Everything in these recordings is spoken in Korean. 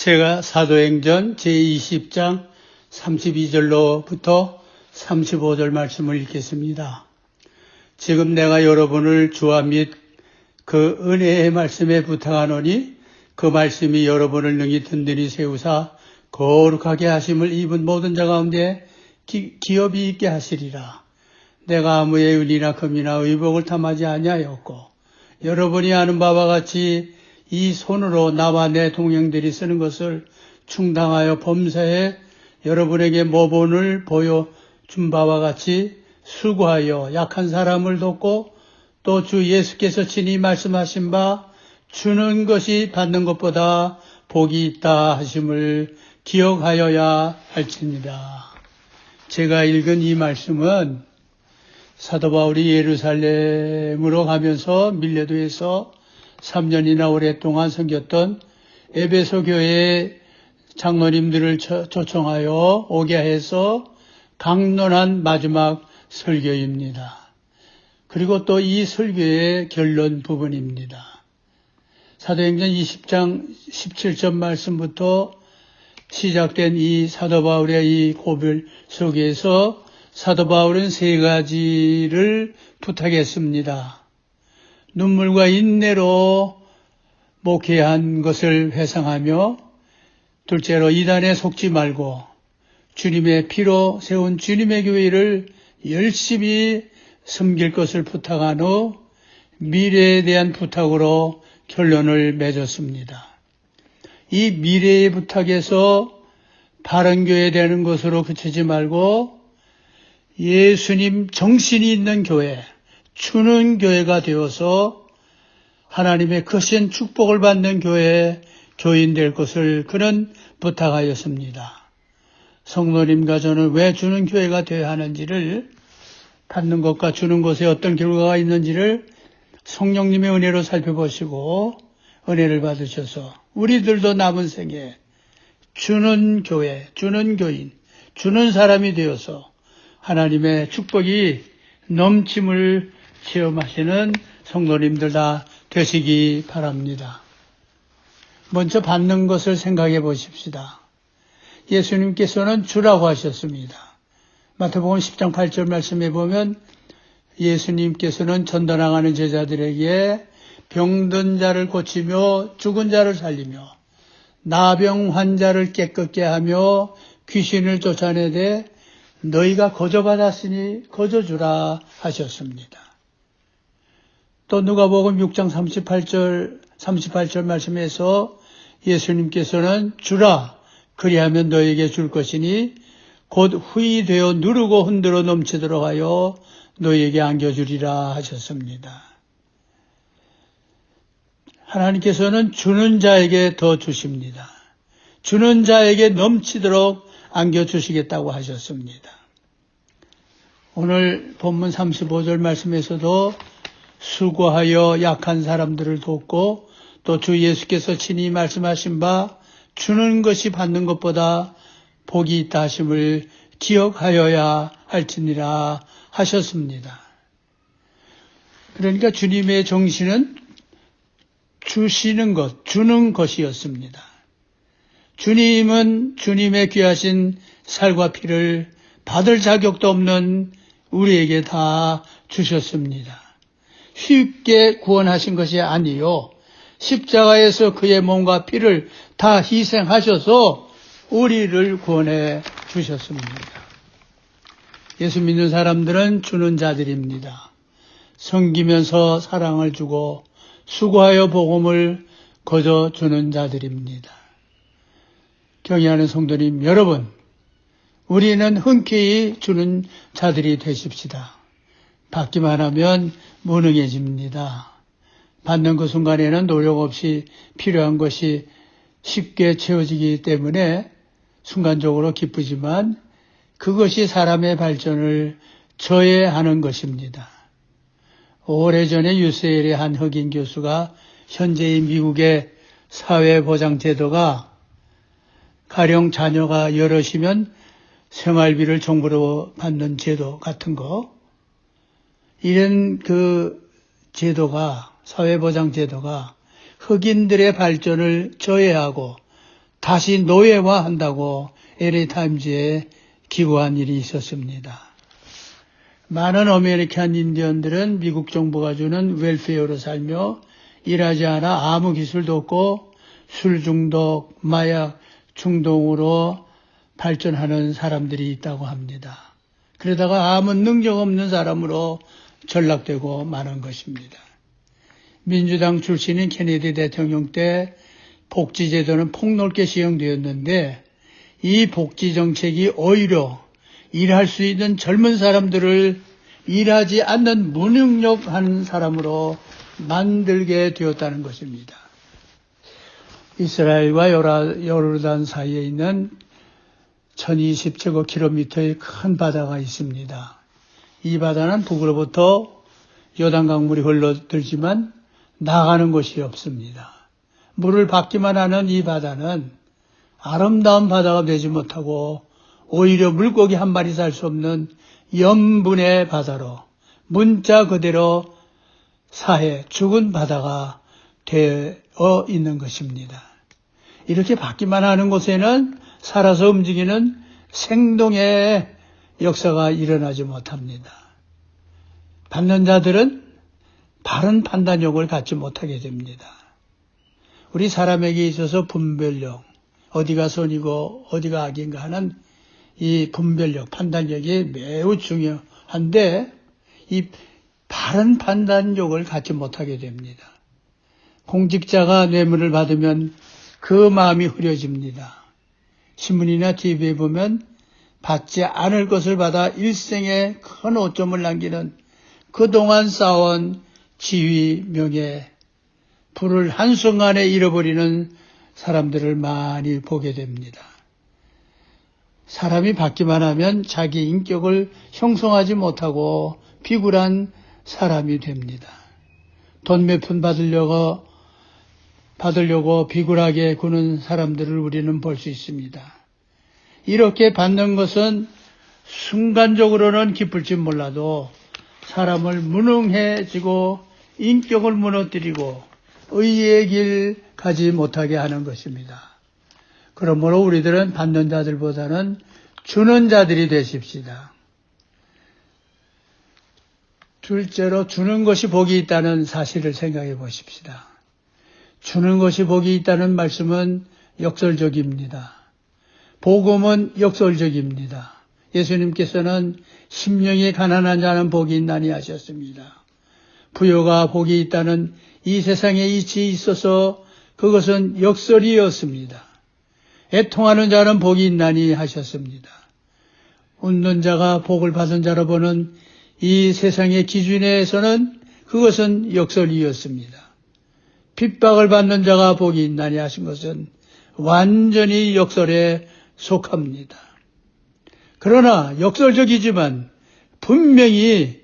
제가 사도행전 제20장 32절로부터 35절 말씀을 읽겠습니다. 지금 내가 여러분을 주와 및 그 은혜의 말씀에 부탁하노니 그 말씀이 여러분을 능히 든든히 세우사 거룩하게 하심을 입은 모든 자 가운데 기, 기업이 있게 하시리라. 내가 아무의 은이나 금이나 의복을 탐하지 아니하였고 여러분이 아는 바와 같이 이 손으로 나와 내 동행들이 쓰는 것을 충당하여 범사에 여러분에게 모본을 보여 준 바와 같이 수고하여 약한 사람을 돕고 또 주 예수께서 친히 말씀하신 바 주는 것이 받는 것보다 복이 있다 하심을 기억하여야 할지니다. 제가 읽은 이 말씀은 사도 바울이 예루살렘으로 가면서 밀레도에서 3년이나 오랫동안 섬겼던 에베소 교회 장로님들을 초청하여 오게 해서 강론한 마지막 설교입니다. 그리고 또 이 설교의 결론 부분입니다. 사도행전 20장 17절 말씀부터 시작된 이 사도 바울의 이 고별 속에서 사도 바울은 세 가지를 부탁했습니다. 눈물과 인내로 목회한 것을 회상하며 둘째로 이단에 속지 말고 주님의 피로 세운 주님의 교회를 열심히 섬길 것을 부탁한 후 미래에 대한 부탁으로 결론을 맺었습니다. 이 미래의 부탁에서 바른 교회 되는 것으로 그치지 말고 예수님 정신이 있는 교회, 주는 교회가 되어서 하나님의 크신 축복을 받는 교회 교인 될 것을 그는 부탁하였습니다. 성도님과 저는 왜 주는 교회가 되어야 하는지를 받는 것과 주는 것에 어떤 결과가 있는지를 성령님의 은혜로 살펴보시고 은혜를 받으셔서 우리들도 남은 생에 주는 교회, 주는 교인, 주는 사람이 되어서 하나님의 축복이 넘침을 체험하시는 성도님들 다 되시기 바랍니다. 먼저 받는 것을 생각해 보십시다. 예수님께서는 주라고 하셨습니다. 마태복음 10장 8절 말씀에 보면 예수님께서는 전도나가는 제자들에게 병든 자를 고치며 죽은 자를 살리며 나병 환자를 깨끗게 하며 귀신을 쫓아내되 너희가 거저 받았으니 거저 주라 하셨습니다. 또 누가복음 6장 38절 38절 말씀에서 예수님께서는 주라 그리하면 너에게 줄 것이니 곧 후이 되어 누르고 흔들어 넘치도록 하여 너에게 안겨주리라 하셨습니다. 하나님께서는 주는 자에게 더 주십니다. 주는 자에게 넘치도록 안겨주시겠다고 하셨습니다. 오늘 본문 35절 말씀에서도 수고하여 약한 사람들을 돕고 또 주 예수께서 친히 말씀하신 바 주는 것이 받는 것보다 복이 있다 하심을 기억하여야 할지니라 하셨습니다. 그러니까 주님의 정신은 주시는 것, 주는 것이었습니다. 주님은 주님의 귀하신 살과 피를 받을 자격도 없는 우리에게 다 주셨습니다. 쉽게 구원하신 것이 아니요. 십자가에서 그의 몸과 피를 다 희생하셔서 우리를 구원해 주셨습니다. 예수 믿는 사람들은 주는 자들입니다. 섬기면서 사랑을 주고 수고하여 복음을 거저 주는 자들입니다. 경의하는 성도님 여러분, 우리는 흔쾌히 주는 자들이 되십시다. 받기만 하면 무능해집니다. 받는 그 순간에는 노력 없이 필요한 것이 쉽게 채워지기 때문에 순간적으로 기쁘지만 그것이 사람의 발전을 저해하는 것입니다. 오래전에 유세일의 한 흑인 교수가 현재의 미국의 사회보장제도가 가령 자녀가 여럿이면 생활비를 정부로 받는 제도 같은 거 이런 그 제도가 사회보장 제도가 흑인들의 발전을 저해하고 다시 노예화한다고 LA 타임즈에 기고한 일이 있었습니다. 많은 아메리칸 인디언들은 미국 정부가 주는 웰페어로 살며 일하지 않아 아무 기술도 없고 술 중독, 마약 중독으로 발전하는 사람들이 있다고 합니다. 그러다가 아무 능력 없는 사람으로 전락되고 마는 것입니다. 민주당 출신인 케네디 대통령 때 복지제도는 폭넓게 시행되었는데 이 복지 정책이 오히려 일할 수 있는 젊은 사람들을 일하지 않는 무능력한 사람으로 만들게 되었다는 것입니다. 이스라엘과 요르단 사이에 있는 1020제곱킬로미터의 큰 바다가 있습니다. 이 바다는 북으로부터 요단 강물이 흘러들지만 나가는 곳이 없습니다. 물을 받기만 하는 이 바다는 아름다운 바다가 되지 못하고 오히려 물고기 한 마리 살 수 없는 염분의 바다로 문자 그대로 사해 죽은 바다가 되어 있는 것입니다. 이렇게 받기만 하는 곳에는 살아서 움직이는 생동의 역사가 일어나지 못합니다. 받는 자들은 바른 판단력을 갖지 못하게 됩니다. 우리 사람에게 있어서 분별력, 어디가 선이고 어디가 악인가 하는 이 분별력, 판단력이 매우 중요한데 이 바른 판단력을 갖지 못하게 됩니다. 공직자가 뇌물을 받으면 그 마음이 흐려집니다. 신문이나 TV에 보면 받지 않을 것을 받아 일생에 큰 오점을 남기는 그동안 쌓아온 지위, 명예, 불을 한순간에 잃어버리는 사람들을 많이 보게 됩니다. 사람이 받기만 하면 자기 인격을 형성하지 못하고 비굴한 사람이 됩니다. 돈 몇 푼 받으려고 받으려고 비굴하게 구는 사람들을 우리는 볼 수 있습니다. 이렇게 받는 것은 순간적으로는 기쁠지 몰라도 사람을 무능해지고 인격을 무너뜨리고 의의 길 가지 못하게 하는 것입니다. 그러므로 우리들은 받는 자들보다는 주는 자들이 되십시다. 둘째로 주는 것이 복이 있다는 사실을 생각해 보십시다. 주는 것이 복이 있다는 말씀은 역설적입니다. 복음은 역설적입니다. 예수님께서는 심령이 가난한 자는 복이 있나니 하셨습니다. 부여가 복이 있다는 이 세상에 이치 있어서 그것은 역설이었습니다. 애통하는 자는 복이 있나니 하셨습니다. 웃는 자가 복을 받은 자로 보는 이 세상의 기준에서는 그것은 역설이었습니다. 핍박을 받는 자가 복이 있나니 하신 것은 완전히 역설에 속합니다. 그러나 역설적이지만 분명히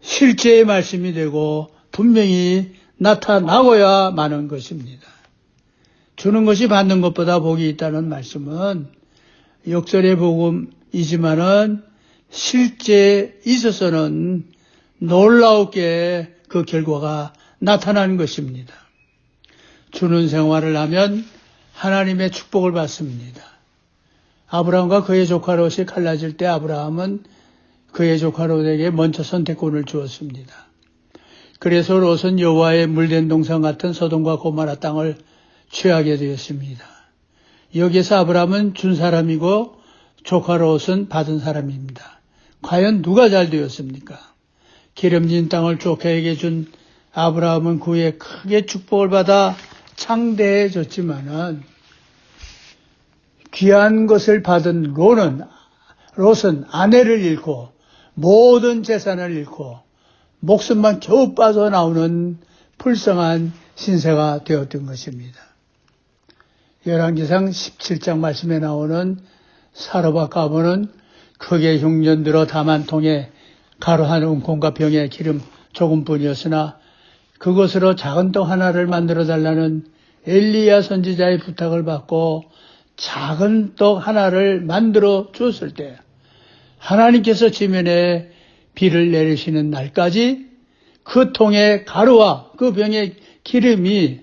실제의 말씀이 되고 분명히 나타나고야 마는 것입니다. 주는 것이 받는 것보다 복이 있다는 말씀은 역설의 복음이지만은 실제 있어서는 놀라우게 그 결과가 나타나는 것입니다. 주는 생활을 하면 하나님의 축복을 받습니다. 아브라함과 그의 조카 롯이 갈라질 때 아브라함은 그의 조카 롯에게 먼저 선택권을 주었습니다. 그래서 롯은 여호와의 물된 동산 같은 소돔과 고마라 땅을 취하게 되었습니다. 여기서 아브라함은 준 사람이고 조카 롯은 받은 사람입니다. 과연 누가 잘 되었습니까? 기름진 땅을 조카에게 준 아브라함은 그에 크게 축복을 받아 창대해졌지만은 귀한 것을 받은 롯은 롯은 아내를 잃고 모든 재산을 잃고 목숨만 겨우 빠져나오는 불쌍한 신세가 되었던 것입니다. 열왕기상 17장 말씀에 나오는 사로바 가보는 크게 흉년 들어 다만 통에 가루 한 움콩과 병에 기름 조금뿐이었으나 그것으로 작은 떡 하나를 만들어 달라는 엘리야 선지자의 부탁을 받고 작은 떡 하나를 만들어 주었을 때 하나님께서 지면에 비를 내리시는 날까지 그 통에 가루와 그 병의 기름이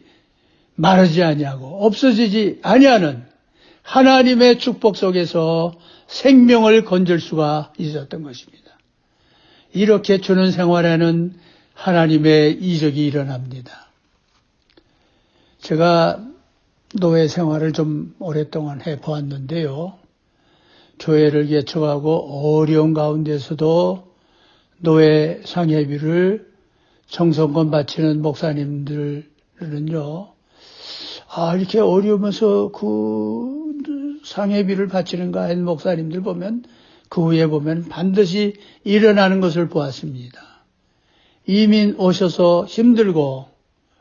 마르지 아니하고 없어지지 아니하는 하나님의 축복 속에서 생명을 건질 수가 있었던 것입니다. 이렇게 주는 생활에는 하나님의 이적이 일어납니다. 제가 노예 생활을 좀 오랫동안 해 보았는데요. 교회를 개척하고 어려운 가운데서도 노예 상해비를 정성권 바치는 목사님들은요, 아, 이렇게 어려우면서 그 상해비를 바치는가 하는 목사님들 보면 그 후에 보면 반드시 일어나는 것을 보았습니다. 이민 오셔서 힘들고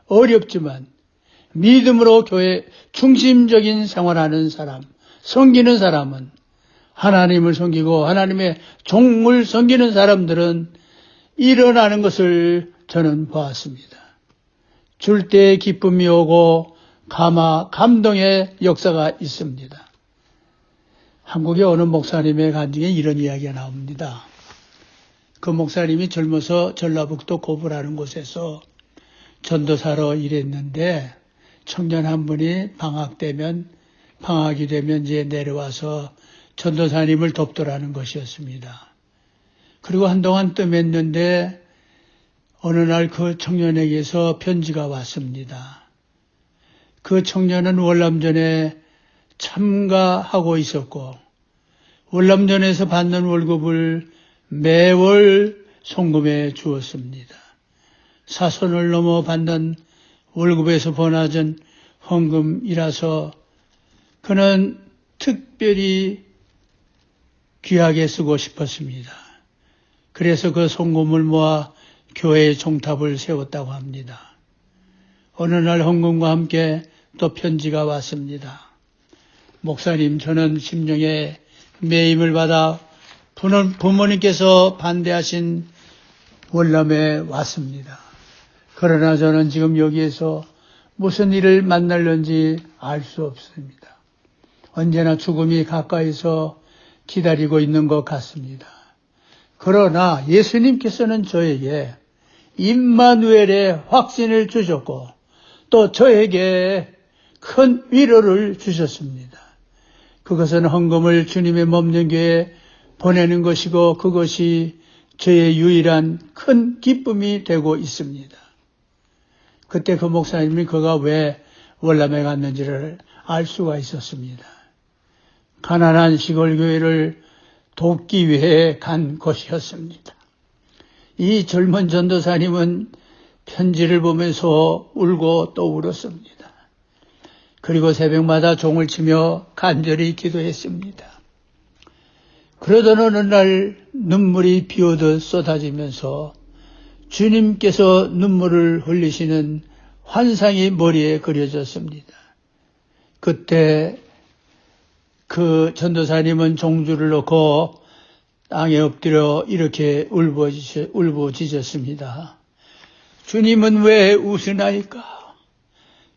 어렵지만 믿음으로 교회 중심적인 생활하는 사람, 섬기는 사람은 하나님을 섬기고 하나님의 종을 섬기는 사람들은 일어나는 것을 저는 보았습니다. 줄 때 기쁨이 오고 가마 감동의 역사가 있습니다. 한국의 어느 목사님의 간증에 이런 이야기가 나옵니다. 그 목사님이 젊어서 전라북도 고부라는 곳에서 전도사로 일했는데 청년 한 분이 방학 되면 방학이 되면 이제 내려와서 전도사님을 돕더라는 것이었습니다. 그리고 한동안 뜸했는데 어느 날 그 청년에게서 편지가 왔습니다. 그 청년은 월남전에 참가하고 있었고 월남전에서 받는 월급을 매월 송금해 주었습니다. 사선을 넘어 받는 월급에서 번화전 헌금이라서 그는 특별히 귀하게 쓰고 싶었습니다. 그래서 그 송금을 모아 교회에 종탑을 세웠다고 합니다. 어느 날 헌금과 함께 또 편지가 왔습니다. 목사님, 저는 심령에 매임을 받아 부모님께서 반대하신 월남에 왔습니다. 그러나 저는 지금 여기에서 무슨 일을 만날는지 알 수 없습니다. 언제나 죽음이 가까이서 기다리고 있는 것 같습니다. 그러나 예수님께서는 저에게 임마누엘의 확신을 주셨고 또 저에게 큰 위로를 주셨습니다. 그것은 헌금을 주님의 몸는 교에 보내는 것이고 그것이 저의 유일한 큰 기쁨이 되고 있습니다. 그때 그 목사님이 그가 왜 월남에 갔는지를 알 수가 있었습니다. 가난한 시골 교회를 돕기 위해 간 것이었습니다. 이 젊은 전도사님은 편지를 보면서 울고 또 울었습니다. 그리고 새벽마다 종을 치며 간절히 기도했습니다. 그러던 어느 날 눈물이 비 오듯 쏟아지면서 주님께서 눈물을 흘리시는 환상이 머리에 그려졌습니다. 그때 그 전도사님은 종주를 놓고 땅에 엎드려 이렇게 울부짖었습니다. 주님은 왜 우시나이까?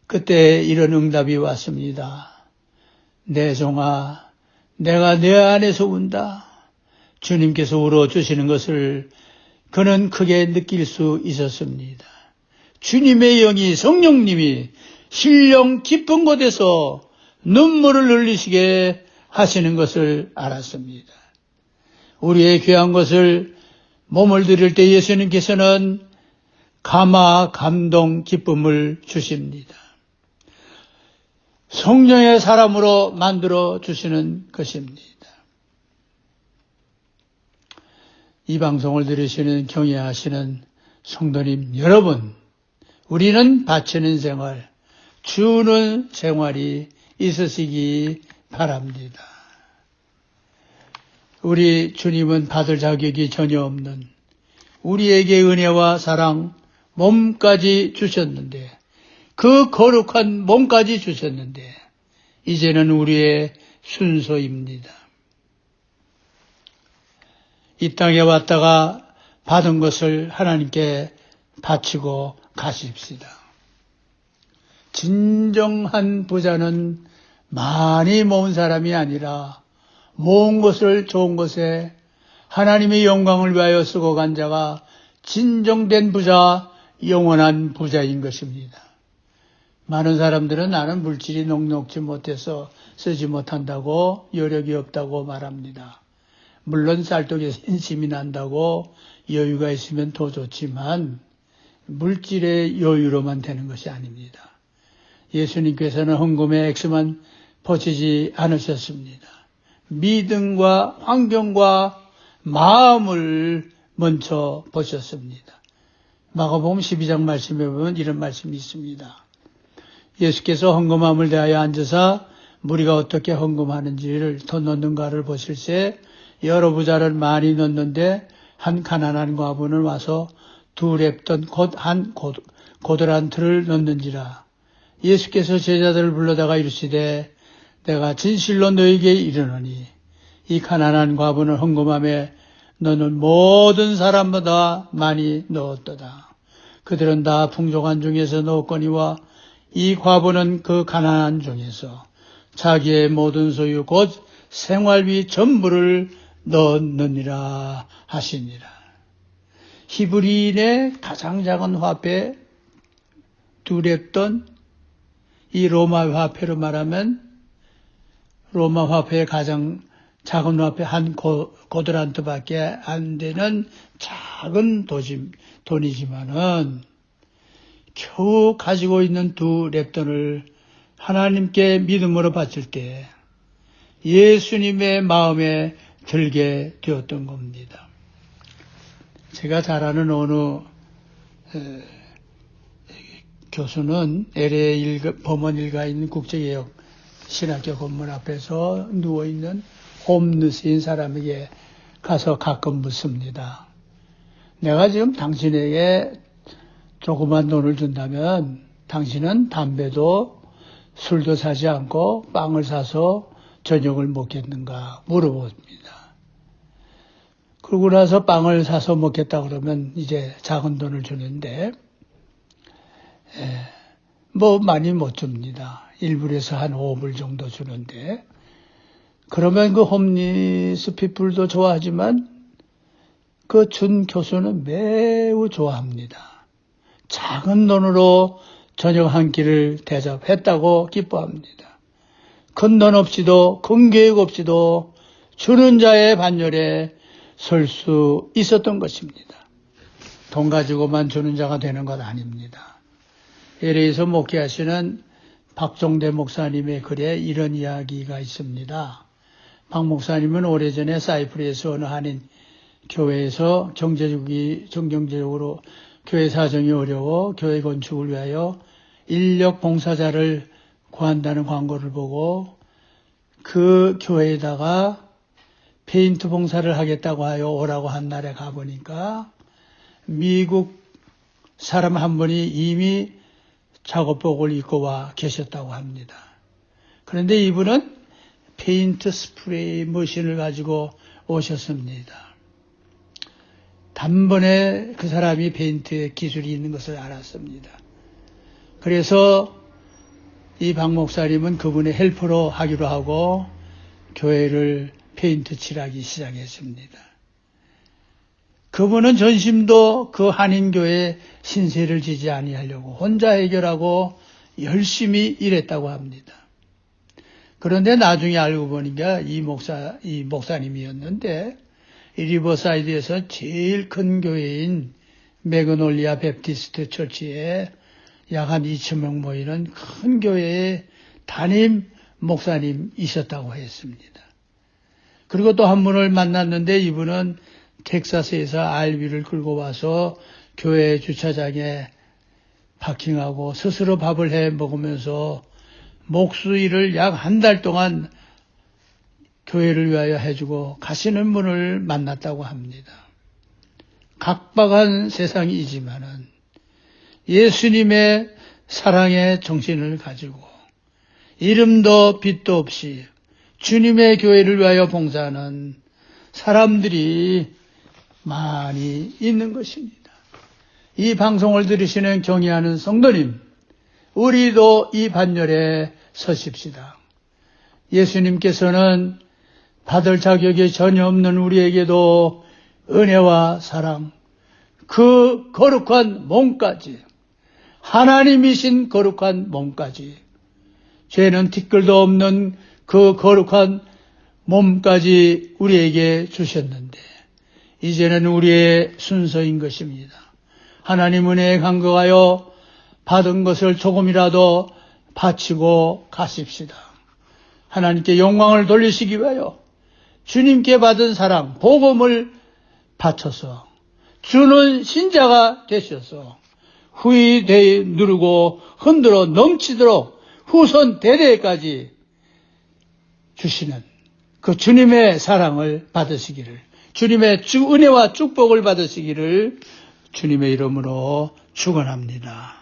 그때 이런 응답이 왔습니다. 내 종아, 내가 내 안에서 운다. 주님께서 울어주시는 것을 그는 크게 느낄 수 있었습니다. 주님의 영이 성령님이 신령 깊은 곳에서 눈물을 흘리시게 하시는 것을 알았습니다. 우리의 귀한 것을 몸을 드릴 때 예수님께서는 감화, 감동, 기쁨을 주십니다. 성령의 사람으로 만들어 주시는 것입니다. 이 방송을 들으시는 경외하시는 성도님 여러분, 우리는 바치는 생활, 주는 생활이 있으시기 바랍니다. 우리 주님은 받을 자격이 전혀 없는 우리에게 은혜와 사랑, 몸까지 주셨는데 그 거룩한 몸까지 주셨는데 이제는 우리의 순서입니다. 이 땅에 왔다가 받은 것을 하나님께 바치고 가십시다. 진정한 부자는 많이 모은 사람이 아니라 모은 것을 좋은 것에 하나님의 영광을 위하여 쓰고 간 자가 진정된 부자, 영원한 부자인 것입니다. 많은 사람들은 나는 물질이 녹록지 못해서 쓰지 못한다고 여력이 없다고 말합니다. 물론 쌀떡에서 인심이 난다고 여유가 있으면 더 좋지만 물질의 여유로만 되는 것이 아닙니다. 예수님께서는 헌금의 액수만 보시지 않으셨습니다. 믿음과 환경과 마음을 먼저 보셨습니다. 마가복음 12장 말씀에 보면 이런 말씀이 있습니다. 예수께서 헌금함을 대하여 앉아서 우리가 어떻게 헌금하는지를 더 넣는가를 보실새 여러 부자를 많이 넣는데 한 가난한 과부는 와서 두 랩돈 곧한 고드란트를 넣는지라 예수께서 제자들을 불러다가 이르시되 내가 진실로 너에게 이르노니 이 가난한 과부는 헌금함에 너는 모든 사람보다 많이 넣었도다. 그들은 다 풍족한 중에서 넣었거니와 이 과부는 그 가난한 중에서 자기의 모든 소유 곧 생활비 전부를 넣었느니라 하시니라. 히브리인의 가장 작은 화폐 두 랩돈 이 로마 화폐로 말하면 로마 화폐의 가장 작은 화폐 한 고, 고드란트밖에 안 되는 작은 도심, 돈이지만은 겨우 가지고 있는 두 랩돈을 하나님께 믿음으로 바칠 때 예수님의 마음에 들게 되었던 겁니다. 제가 잘 아는 어느 에, 교수는 LA 일가, 범원 일가에 있는 국제개혁 신학교 건물 앞에서 누워있는 홈리스인 사람에게 가서 가끔 묻습니다. 내가 지금 당신에게 조그만 돈을 준다면 당신은 담배도 술도 사지 않고 빵을 사서 저녁을 먹겠는가 물어봅니다. 그러고 나서 빵을 사서 먹겠다 그러면 이제 작은 돈을 주는데 예, 뭐 많이 못 줍니다. 1불에서 한 5불 정도 주는데 그러면 그 홈리스 피플도 좋아하지만 그 준 교수는 매우 좋아합니다. 작은 돈으로 저녁 한 끼를 대접했다고 기뻐합니다. 큰돈 없이도 큰 계획 없이도 주는 자의 반열에 설 수 있었던 것입니다. 돈 가지고만 주는 자가 되는 것 아닙니다. LA에서 목회하시는 박종대 목사님의 글에 이런 이야기가 있습니다. 박 목사님은 오래전에 사이프리에서 어느 한인 교회에서 경제적이 정경제적으로 교회 사정이 어려워 교회 건축을 위하여 인력 봉사자를 구한다는 광고를 보고 그 교회에다가 페인트 봉사를 하겠다고 하여 오라고 한 날에 가보니까 미국 사람 한 분이 이미 작업복을 입고 와 계셨다고 합니다. 그런데 이분은 페인트 스프레이 머신을 가지고 오셨습니다. 단번에 그 사람이 페인트 기술이 있는 것을 알았습니다. 그래서 이 박 목사님은 그분의 헬퍼로 하기로 하고 교회를 페인트 칠하기 시작했습니다. 그분은 전심도 그 한인교회 신세를 지지 아니하려고 혼자 해결하고 열심히 일했다고 합니다. 그런데 나중에 알고 보니까 이 목사, 이 목사님이었는데, 이 리버사이드에서 제일 큰 교회인 메그놀리아 베프티스트 처치에 약 한 2천명 모이는 큰 교회의 담임 목사님 있었다고 했습니다. 그리고 또 한 분을 만났는데 이분은 텍사스에서 알비를 끌고 와서 교회 주차장에 파킹하고 스스로 밥을 해 먹으면서 목수일을 약 한 달 동안 교회를 위하여 해주고 가시는 분을 만났다고 합니다. 각박한 세상이지만은 예수님의 사랑의 정신을 가지고 이름도 빛도 없이 주님의 교회를 위하여 봉사하는 사람들이 많이 있는 것입니다. 이 방송을 들으시는 경의하는 성도님, 우리도 이 반열에 서십시다. 예수님께서는 받을 자격이 전혀 없는 우리에게도 은혜와 사랑, 그 거룩한 몸까지 하나님이신 거룩한 몸까지 죄는 티끌도 없는 그 거룩한 몸까지 우리에게 주셨는데 이제는 우리의 순서인 것입니다. 하나님 은혜에 간거하여 받은 것을 조금이라도 바치고 가십시다. 하나님께 영광을 돌리시기 위하여 주님께 받은 사랑, 복음을 바쳐서 주는 신자가 되셔서 후이 대 누르고 흔들어 넘치도록 후손 대대까지 주시는 그 주님의 사랑을 받으시기를 주님의 주 은혜와 축복을 받으시기를 주님의 이름으로 축원합니다.